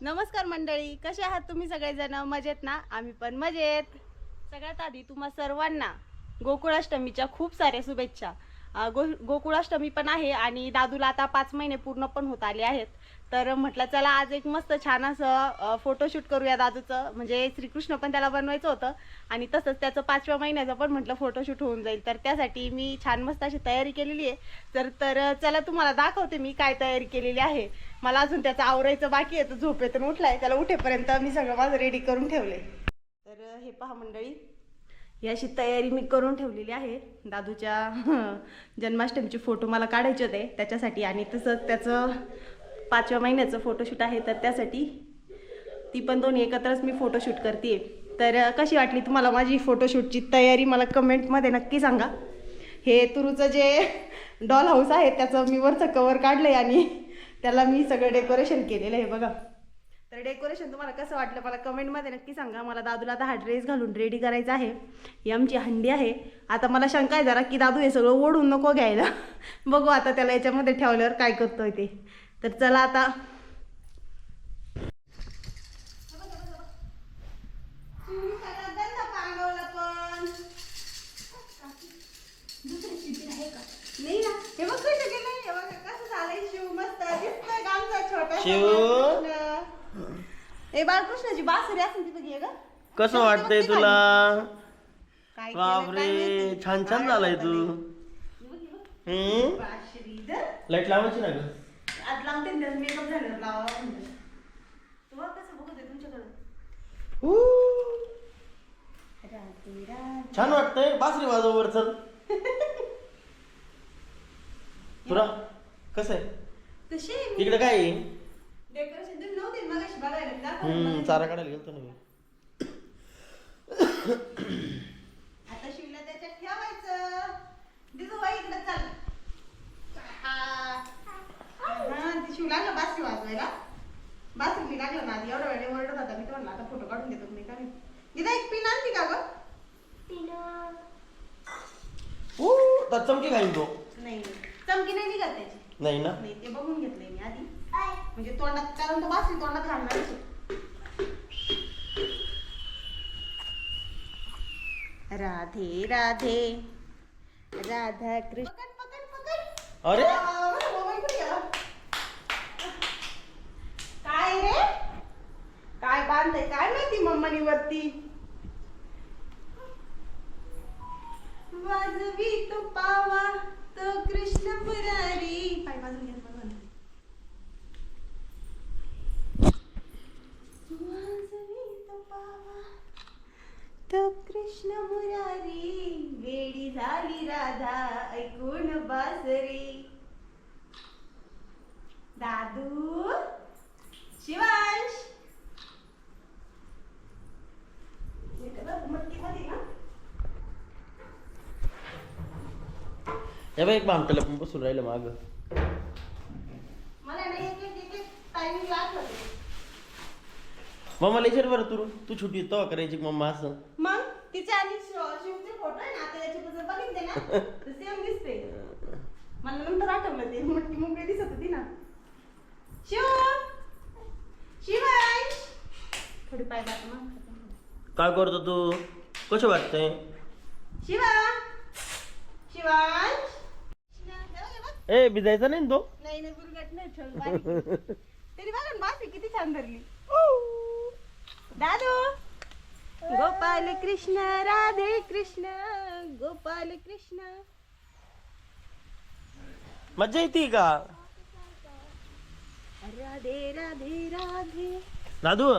नमस्कार मंडळी कसे आहात तुम्ही सगळेजण? मजेत ना? आम्ही पण मजेत. सगळ्यात आधी तुम्हा सर्वांना गोकुळाष्टमीच्या खूप साऱ्या शुभेच्छा. गो गोकुळाष्टमी पण आहे आणि दादूला आता पाच महिने पूर्ण पण होत आले आहेत. तर म्हटलं चला आज एक मस्त छान असं फोटोशूट करूया दादूचं. म्हणजे श्रीकृष्ण पण त्याला बनवायचं होतं. आणि तसंच त्याचं पाचव्या महिन्याचं पण म्हटलं फोटोशूट होऊन जाईल. तर त्यासाठी मी छान मस्त अशी तयारी केलेली आहे. तर तर चला तुम्हाला दाखवते मी काय तयारी केलेली आहे. मला अजून त्याचं आवरायचं बाकी आहे. तर झोपेतून उठलाय. त्याला उठेपर्यंत मी सगळं माझं रेडी करून ठेवले तर हे पहा मंडळी. ही अशी तयारी मी करून ठेवलेली आहे. दादूच्या जन्माष्टमीचे फोटो मला काढायचे होते. त्याच्यासाठी आणि तसंच त्याचं पाचव्या महिन्याचं फोटोशूट आहे तर त्यासाठी ती पण दोन्ही एकत्रच मी फोटोशूट करते तर कशी वाटली तुम्हाला माझी फोटोशूटची तयारी? मला कमेंटमध्ये नक्की सांगा. हे तुरूचं जे डॉल हाऊस आहे त्याचं मी वरचं कवर काढलं आहे आणि त्याला मी सगळं डेकोरेशन केलेलं आहे बघा. तर डेकोरेशन तुम्हाला कसं वाटलं मला कमेंटमध्ये नक्की सांगा. मला दादूला आता हा ड्रेस घालून रेडी करायचा आहे. ही आमची हंडी आहे. आता मला शंका आहे जरा की दादू हे सगळं ओढून नको घ्यायला. बघू आता त्याला याच्यामध्ये ठेवल्यावर काय करतोय ते. तर चला आता. नाही ना. हे बघ कसं गेलंय हे बघ कसं झालंय शिव. मस्त दिसतोय का आमचा छोटा शिव? ए बाळकृष्णाची बासरी असेल घे ग. कसं वाटतंय तुला? काय केलंय काय बापरे माहिती? छान छान झालाय तू. हम्म बासरी. लाइट लावायची ना ग? आज लावते ना त्याचं मेकअप झाल्यावर लावा म्हणलं. तुम्हाला कसं बघत आहे तुमच्याकडं. राधे राधे. छान वाटतंय बासरी वाजव वर चल. तुला? कसं आहे? इकडे काय आहे? डेकोरेशन तुम्ही नव्हते मग अशी बघायला मी दाखवलं हम्म. चारा काढायला गेलतो ना मी. आता शिवला त्याच्यात ठेवायचं. दिदू बाई इकडे चल. हा. हा, ती शिव लागलं बासरी वाजवायला. बासरी मी लागलं ना आधी एवढ्या वेळे ओरडत होता. मी तर म्हणलं आता फोटो काढून देतो मी काय दिदा एक पिन आणती का ग? तर चमकी खाईन तो. नाही. चमकी नाही निघत त्याची. नाही ना? नाही ते बघून घेतलंय मी आधी. म्हणजे तोंडात कारण तो बासरी तोंडात घालणार राधे राधे. राधा कृष्ण. पकड पकड पकड. अरे? काय रे? काय बांधलंय? काय माहिती मम्मानी वरती वाजवी तो पावा तो कृष्ण मुरारी पाय बाजून घ्या बघा ना. वाजवी तो पावा तो कृष्ण मुरारी वेडी झाली राधा ऐकून बासरी. दादू शिवांश. हे बघ एक भामटेला पण बसून राहिलं माग. मला नाही एक टायमिंग आठवते मम्मा लेचर बरं तू तू छुटी तो करायची मम्मा असं मग तिचे आणि शिव- शिवचे फोटो आहे ना आता याच्यात जर बघितले ना तर सेम दिसते मला नंतर आठवलं ते मोठी मुंबई दिसत होती ना शिव शिवांश थोडी पाय मग काय करतो तू कसं वाटतंय शिवा शिवांश ए भिजायचा नाही ना तो नाही नाही बुरगट नाही ठेवलं बारीक. तरी बघा ना किती छान धरली दादू! गोपाल कृष्ण राधे कृष्ण गोपाल कृष्ण. मज्जा येते का? राधे राधे राधे. दादू!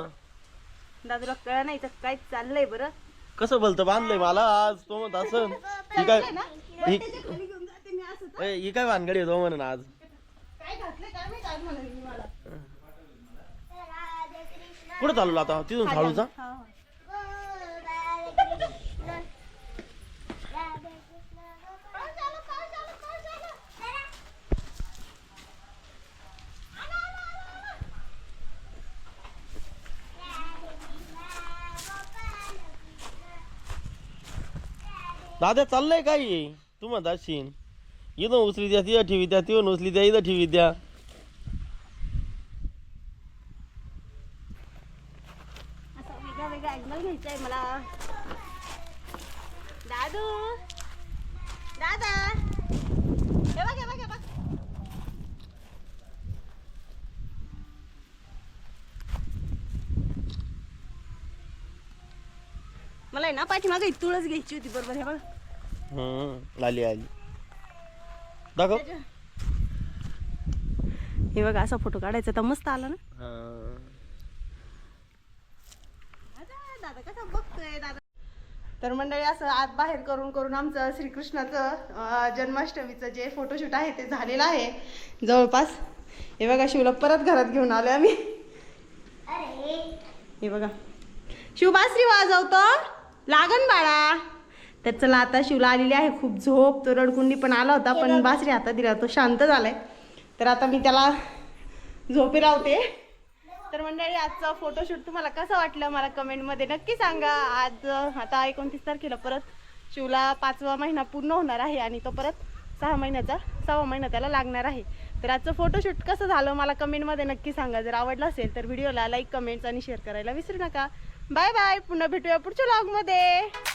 दादूला कळ नाही तर काय चाललंय बरं? कसं बोलतं? बांधलंय मला आज तो म्हणत असं ही काय ना? ही त्याच्याखाली घेऊन जाते मी असं ए, ही काय भानगडी म्हणून आज. काय घातलंय? काय माहिती आज म्हणाली मी मला. कुठं चाललो आता? तिथून साळूचा हा, हा. दादा चाललंय काय हे? तू म्हणत असेल इथं उचली द्या तिथं ठेवी द्या तिथून उचली द्या इथं ठेवी द्या. वेगळा अँगल घ्यायचा आहे मला? दादू? दादा? हे बघ हे बघ हे बघ. मला आहे ना पाठीमागे तुळस घ्यायची होती बरोबर हे बघ. हम्म आली आली. दाखव. हे बघा असा फोटो काढायचा तर मस्त आला ना हा. दादा कसा बघतोय दादा? तर मंडळी असं आत बाहेर करून करून आमचं श्रीकृष्णाचं जन्माष्टमीचं जे फोटोशूट आहे ते झालेलं आहे. जवळपास. हे बघा शिवला परत घरात घेऊन आलोय आम्ही. हे बघा. शिव बासरी वाजवतो. लागन बाळा. तर चला आता शिवला आलेली आहे. खूप झोप तो रडकुंडी पण आला होता पण बासरी हातात दिला तो शांत झालाय. तर आता मी त्याला झोपी लावते. तर मंडळी आजचा फोटोशूट तुम्हाला कसं वाटलं मला कमेंटमध्ये नक्की सांगा. आज आता एकोणतीस तारखेला परत शिवला पाचवा महिना पूर्ण होणार आहे आणि तो परत सहा महिन्याचा सहा महिना त्याला लागणार आहे. तर आजचं फोटोशूट कसं झालं मला कमेंटमध्ये नक्की सांगा. जर आवडलं असेल तर व्हिडिओला लाईक कमेंट्स आणि शेअर करायला विसरू नका. बाय बाय पुन्हा भेटूया पुढच्या ब्लॉगमध्ये